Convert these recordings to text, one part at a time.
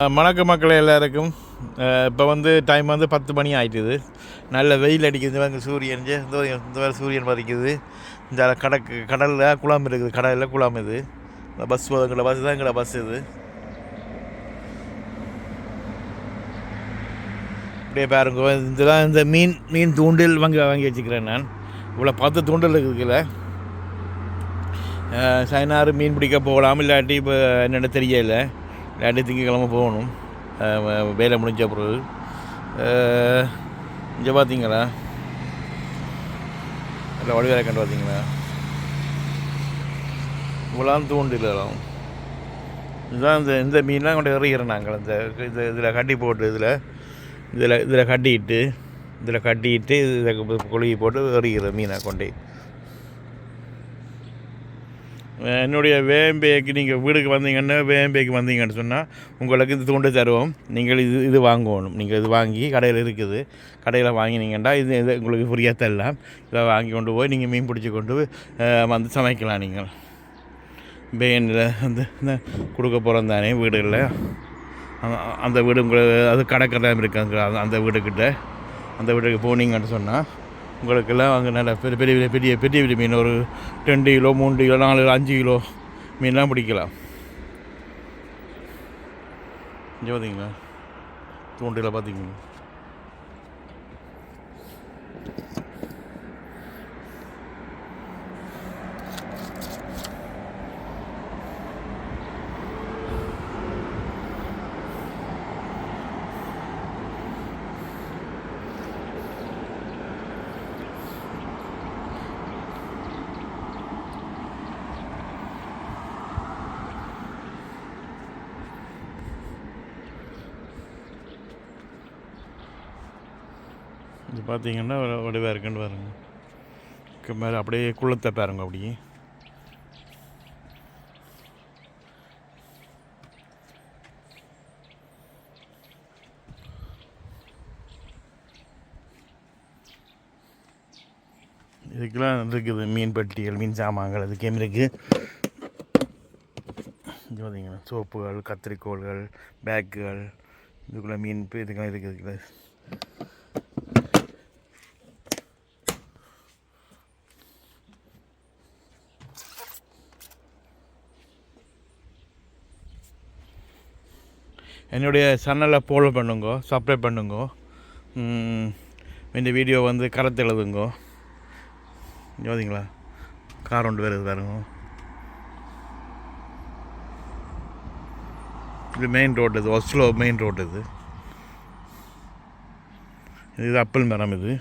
வணக்க மக்கள் எல்லாருக்கும். இப்போ வந்து டைம் வந்து பத்து மணி ஆயிட்டுது. நல்ல வெயில் அடிக்குது அங்கே சூரியன். இந்த வேறு சூரியன் பதிக்குது. இந்த கடக்கு கடலில் குளம் இருக்குது. கடலில் குளம் இது. இந்த பஸ் எங்களோட பஸ் தான் எங்களை பஸ் இது. அப்படியே பாருங்க இதெல்லாம் இந்த மீன் மீன் தூண்டில் வாங்கி வாங்கி வச்சுக்கிறேன் நான். இவ்வளோ பத்து தூண்டில் இருக்குதுல சைனாறு மீன் பிடிக்க போகலாம் இல்லாட்டி இப்போ என்னென்ன தெரியலை. இல்லாட்டி திங்கக்கிழமை போகணும் வேலை முடிஞ்ச பிறகு இங்கே பார்த்தீங்களா இல்லை வடிவேலை கண்டு பார்த்தீங்களா இவ்வளோ தூண்டிலாம் இதுதான் இந்த இந்த மீன்லாம் கொண்டு எறிகிறோம் நாங்கள் இந்த இது இதில் கட்டி போட்டு இதில் இதில் இதில் கட்டிட்டு இதில் கட்டிட்டு இதில் கொழுகி போட்டு எறிகிறோம் மீனை கொண்டு என்னுடைய வேம்பேக்கு நீங்கள் வீடுக்கு வந்தீங்கன்னா வேம்பேக்கு வந்தீங்கன்னு சொன்னால் உங்களுக்கு இது தூண்டு தருவோம். நீங்கள் இது இது வாங்கணும். நீங்கள் இது வாங்கி கடையில் இருக்குது. கடையில் வாங்கினீங்கன்னா இது இது உங்களுக்கு ஃப்ரீயாக தரலாம். இதை வாங்கி கொண்டு போய் நீங்கள் மீன் பிடிச்சி கொண்டு வந்து சமைக்கலாம் நீங்கள். பேனில் வந்து கொடுக்க போகிறோம் தானே வீடுகளில். அந்த- அந்த வீடு உங்களுக்கு அது கடற்கரை இருக்காங்க அந்த வீடுக்கிட்ட அந்த வீட்டுக்கு போனீங்கன்னு சொன்னால் உங்களுக்கெல்லாம் அங்கே நல்ல பெரிய பெரிய பெரிய பெரிய பெரிய பெரிய மீன். ஒரு ரெண்டு கிலோ மூணு கிலோ நாலு கிலோ அஞ்சு கிலோ மீன்லாம் பிடிக்கலாம். இங்கே பார்த்தீங்களா தூண்டில் பார்த்தீங்களா இது பார்த்தீங்கன்னா வடிவாக இருக்குன்னு பாருங்க. மேலே அப்படியே குளத்தை பாருங்க அப்படியே. இதுக்கெல்லாம் இருக்குது மீன் பெட்டிகள் மீன் சாமான்கள் அதுக்கே இருக்குது இது பார்த்தீங்கன்னா சோப்புகள் கத்திரிக்கோல்கள் பேக்குகள் இதுக்குள்ளே மீன் இப்போ இதுக்கெல்லாம் இருக்குது? என்னுடைய சேனலை ஃபாலோ பண்ணுங்க சப்ஸ்கிரைப் பண்ணுங்க. இந்த வீடியோ வந்து கரத்து எழுதுங்க. ஜோதிங்களா கார் ஒன்று வருது பாருங்க. இது மெயின் ரோடு இது ஒஸ்லோ மெயின் ரோடு இது. இது அப்பிள் மரம் இது.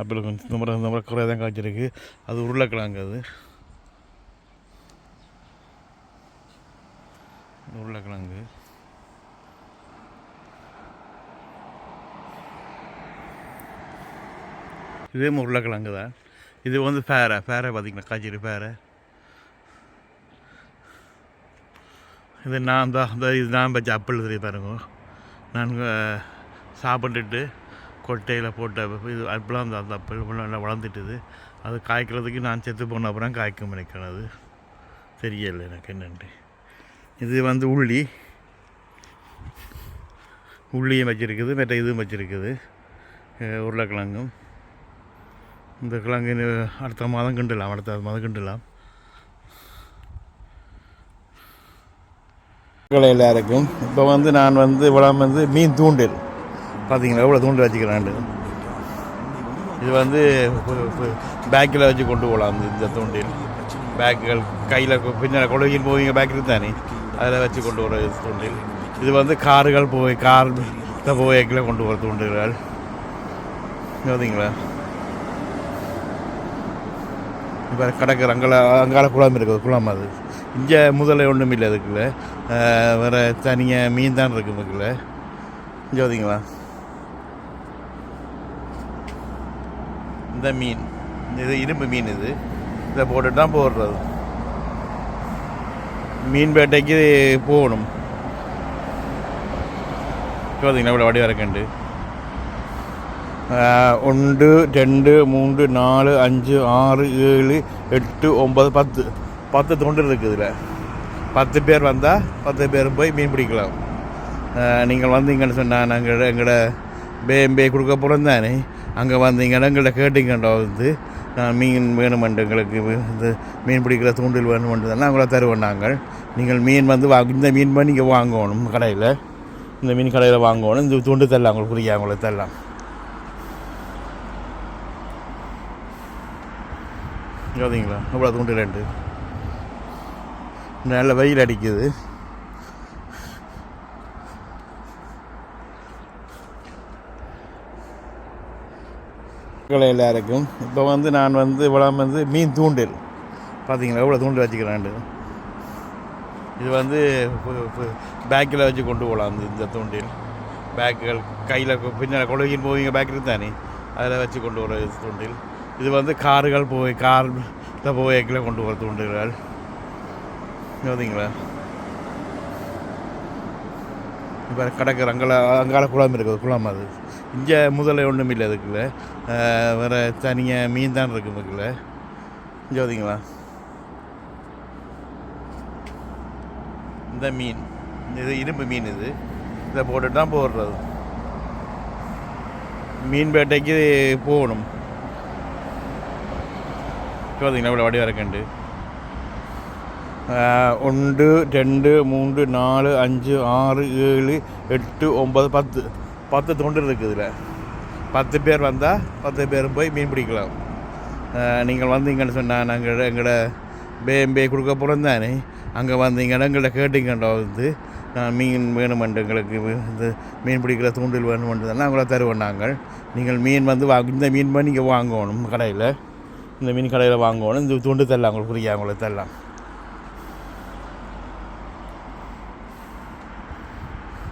அப்பிள் கொஞ்சம் இந்த முறை இந்த முறை குறைய தான் காய்ச்சிருக்கு. அது உருளைக்கிழங்கு அது. உருளைக்கிழங்கு. இதே உருளைக்கிழங்கு தான். இது வந்து ஃபேரை ஃபேரை பார்த்தீங்கன்னா காய்ச்சல் ஃபேரை இது நான் தான் இந்த இது நான் வச்ச அப்பிள் தெரிய பாருங்க. நான் சாப்பிட்டுட்டு கொட்டையில் போட்ட இது அப்பெல்லாம் அந்த அப்பள் அப்பிள் நல்லா வளர்ந்துட்டுது. அது காய்க்கிறதுக்கு நான் செத்து போன அப்புறம் காய்க்கும் நினைக்கிறேன் அது. தெரியலை எனக்கு என்னென்று இது வந்து உள்ளி. உள்ளியும் வச்சுருக்குது மற்ற இதுவும் வச்சுருக்குது உருளைக்கிழங்கும். இந்த கிழங்கு அடுத்த மாதம் கிண்டலாம் அடுத்த மாதம் கிண்டலாம். எல்லாருக்கும் இப்போ வந்து நான் வந்து இவ்வளோ வந்து மீன் தூண்டில். பார்த்தீங்களா எவ்வளோ தூண்டில் வச்சுக்கிறாண்டு இது வந்து பேக்கில் வச்சு கொண்டு போகலாம் இந்த- இந்த தூண்டில். பேக்குகள் கையில் பின்னால் கொழுகின்னு போவீங்க பேக்கில் தானே அதில் வச்சு கொண்டு வர தூண்டில். இது வந்து காருகள் போய் கார் போய் கொண்டு வர தூண்டுகள். பார்த்தீங்களா இப்போ கடற்கரை அங்கால அங்கால குளம் இருக்குது குளம் அது. இங்கே முதல்ல ஒன்றும் இல்லை அதுக்குள்ள. வேறு தனியாக மீன் தான் இருக்கு இதுக்குள்ள. இங்கே பார்த்தீங்களா இந்த மீன். இது இரும்பு மீன் இது. இதை போட்டுட்டு தான் போடுறது. மீன் வேட்டைக்கு போகணும். இப்போ பார்த்தீங்களா இவ்வளோ வடிவாரக்கண்டு ஒன்று ரெண்டு மூன்று நாலு அஞ்சு ஆறு ஏழு எட்டு ஒம்பது பத்து பத்து தொண்டு இருக்குது இதில் பத்து பேர் வந்தால் பத்து பேர் போய் மீன் பிடிக்கலாம் நீங்கள் வந்தீங்கன்னு சொன்னால் நாங்கள் எங்களோட பேம்பே கொடுக்க போகிறோம் தானே அங்கே வந்தீங்கன்னா எங்கள்கிட்ட கேட்டீங்கண்டா வந்து நான் மீன் வேணுமெண்டு எங்களுக்கு இது மீன் பிடிக்கிற தூண்டில் வேணுமென்றதெல்லாம் அவங்கள தருவோம் நாங்கள் நீங்கள் மீன் வந்து வா இந்த மீன் பண்ணி நீங்கள் வாங்கணும் கடையில் இந்த மீன் கடையில் வாங்கணும் இந்த தூண்டு தரலாம் உங்களுக்கு புரியா உங்களுக்கு தரலாம் யோதிங்களா இவ்வளோ தூண்டு ரெண்டு. நல்ல வெயில் அடிக்குது. எல்லாருக்கும். இப்போ வந்து நான் வந்து இவ்வளோ வந்து மீன் தூண்டில். பார்த்தீங்களா எவ்வளோ தூண்டில் வச்சுக்கிறேன் இது வந்து பேக்கில் வச்சு கொண்டு போகலாம் இந்த- இந்த தூண்டில். பேக்குகள் கையில் பின்னால் கொழுகின்னு போவீங்க பேக்கில் தானே அதில் வச்சு கொண்டு வர தூண்டில். இது வந்து கார்கள் போய் கார் போய் போய்க்கில் கொண்டு வர தூண்டில்கள் பார்த்தீங்களா இப்போ கடற்கரை அங்கால அங்கால குளம் இருக்குது குளம் அது. இங்கே முதல்ல ஒன்றும் இல்லை அதுக்குள்ள. வேறு தனியாக மீன் தான் இருக்குது இதுக்குள்ள. இங்கே பார்த்தீங்களா இந்த மீன் இது இரும்பு மீன் இது. இதை போட்டுட்டு தான் போடுறது. மீன் வேட்டைக்கு போகணும். பார்த்தீங்கன்னா இவ்வளோ வடிவாக இருக்கண்டு. ஒன்று ரெண்டு மூன்று நாலு அஞ்சு ஆறு ஏழு எட்டு ஒம்பது பத்து. பத்து தொண்டு இருக்குது இதில். பத்து பேர் வந்தால் பத்து பேரும் போய் மீன் பிடிக்கலாம். நீங்கள் வந்தீங்கன்னு சொன்னால் நாங்கள் எங்களோட பேம்பே கொடுக்க போகிறோம் தானே. அங்கே வந்தீங்கன்னா எங்கள்கிட்ட கேட்டிங்கண்டா வந்து நான் மீன் வேணுமெண்டு எங்களுக்கு இது மீன் பிடிக்கிற தூண்டில் வேணுமென்றதெல்லாம் அவங்கள தருவோம் நாங்கள். நீங்கள் மீன் வந்து வா இந்த மீன் பண்ணி நீங்கள் வாங்கணும் கடையில். இந்த மீன் கடையில் வாங்கணும் இந்த துண்டு தரலாம் உங்களுக்கு புரியா உங்களுக்கு தரலாம்.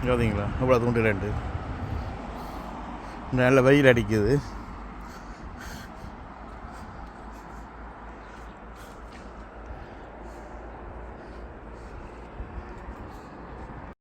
பார்த்தீங்களா இவ்வளோ தூண்டு ரெண்டு. நல்ல வெயில் அடிக்குது.